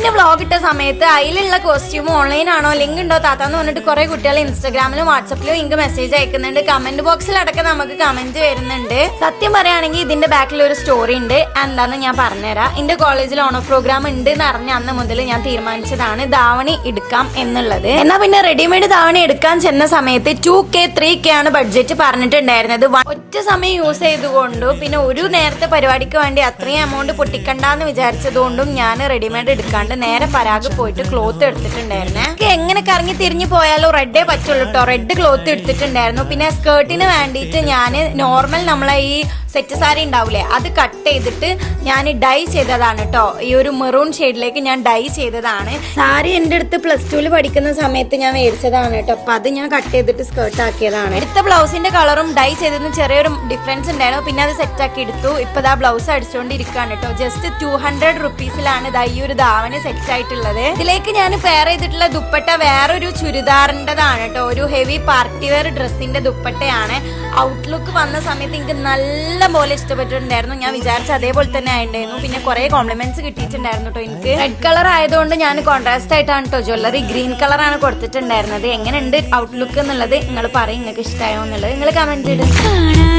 പിന്നെ വ്ളോഗ് ഇട്ട സമയത്ത് അതിലുള്ള കോസ്റ്റ്യൂം ഓൺലൈൻ ആണോ ലിങ്ക് ഉണ്ടോ താത്ത എന്ന് പറഞ്ഞിട്ട് കുറെ കുട്ടികൾ ഇൻസ്റ്റാഗ്രാമിലും വാട്സപ്പിലും എനിക്ക് മെസ്സേജ് അയക്കുന്നുണ്ട്. കമന്റ് ബോക്സിൽ അടക്കം നമുക്ക് കമന്റ് വരുന്നുണ്ട്. സത്യം പറയുകയാണെങ്കിൽ ഇതിന്റെ ബാക്കിൽ ഒരു സ്റ്റോറി ഉണ്ട്. എന്താന്ന് ഞാൻ പറഞ്ഞുതരാം. എന്റെ കോളേജിൽ ഓണോ പ്രോഗ്രാം ഉണ്ട് എന്ന് അറിഞ്ഞ അന്ന് മുതൽ ഞാൻ തീരുമാനിച്ചതാണ് ധാവണി എടുക്കാം എന്നുള്ളത്. എന്നാ പിന്നെ റെഡിമെയ്ഡ് ധാവണി എടുക്കാൻ ചെന്ന സമയത്ത് ടു കെ ത്രീ കെ ആണ് ബഡ്ജറ്റ് പറഞ്ഞിട്ടുണ്ടായിരുന്നത്. ഒറ്റ സമയം യൂസ് ചെയ്തുകൊണ്ട് പിന്നെ ഒരു നേരത്തെ പരിപാടിക്ക് വേണ്ടി അത്രയും എമൗണ്ട് പൊട്ടിക്കണ്ടെന്ന് വിചാരിച്ചതുകൊണ്ടും ഞാൻ റെഡിമെയ്ഡ് എടുക്കാണ്ട് നേരെ പരാഗ് പോയിട്ട് ക്ലോത്ത് എടുത്തിട്ടുണ്ടായിരുന്നേ. എങ്ങനെ കറങ്ങി തിരിഞ്ഞു പോയാലോ റെഡേ പറ്റുള്ളൂ കേട്ടോ റെഡ് ക്ലോത്ത് എടുത്തിട്ടുണ്ടായിരുന്നു. പിന്നെ സ്കേർട്ടിന് വേണ്ടിയിട്ട് ഞാൻ നോർമൽ നമ്മളെ ഈ സെറ്റ് സാരി ഉണ്ടാവില്ലേ അത് കട്ട് ചെയ്തിട്ട് ഞാൻ ഡൈ ചെയ്തതാണ് കേട്ടോ ഈ ഒരു മെറൂൺ ഷെയ്ഡിലേക്ക് ഞാൻ ഡൈ ചെയ്തതാണ്. സാരി എന്റെ അടുത്ത് പ്ലസ് ടുവിൽ പഠിക്കുന്ന സമയത്ത് ഞാൻ മേടിച്ചതാണ് കേട്ടോ അപ്പൊ അത് ഞാൻ കട്ട് ചെയ്തിട്ട് സ്കേർട്ട് ആക്കിയതാണ്. എടുത്ത ബ്ലൗസിന്റെ കളറും ഡൈ ചെയ്തതിന് ചെറിയൊരു ഡിഫറൻസ് ഉണ്ടായിരുന്നു. പിന്നെ അത് സെറ്റ് ആക്കി എടുത്തു. ഇപ്പൊ ദാ ബ്ലൗസ് അടിച്ചുകൊണ്ടിരിക്കുകയാണ് കേട്ടോ ജസ്റ്റ് ടു ഹൺഡ്രഡ് റുപ്പീസിലാണ് ഈ ഒരു ധാവണി സെറ്റ് ആയിട്ടുള്ളത്. ഇതിലേക്ക് ഞാൻ പെയർ ചെയ്തിട്ടുള്ള ദുപ്പട്ട വേറൊരു ചുരിദാറിന്റെതാണ് കേട്ടോ ഒരു ഹെവി പാർട്ടി വെയർ ഡ്രസ്സിന്റെ ദുപ്പട്ടയാണ്. ഔട്ട്ലുക്ക് വന്ന സമയത്ത് എനിക്ക് നല്ല പോലെ ഇഷ്ടപ്പെട്ടിട്ടുണ്ടായിരുന്നു. ഞാൻ വിചാരിച്ച അതേപോലെ തന്നെ ആയിട്ടുണ്ടായിരുന്നു. പിന്നെ കുറെ കോംപ്ലിമെന്റ്സ് കിട്ടിയിട്ടുണ്ടായിരുന്നു കേട്ടോ എനിക്ക്. റെഡ് കളർ ആയതുകൊണ്ട് ഞാൻ കോൺട്രാസ്റ്റ് ആയിട്ടാണ് കേട്ടോ ജ്വല്ലറി ഗ്രീൻ കളർ ആണ് കൊടുത്തിട്ടുണ്ടായിരുന്നത്. എങ്ങനെയുണ്ട് ഔട്ട്ലുക്ക് എന്നുള്ളത് നിങ്ങൾ പറയും. നിങ്ങൾക്ക് ഇഷ്ടമായോ എന്നുള്ളത് നിങ്ങൾ കമന്റ് ഭയമാ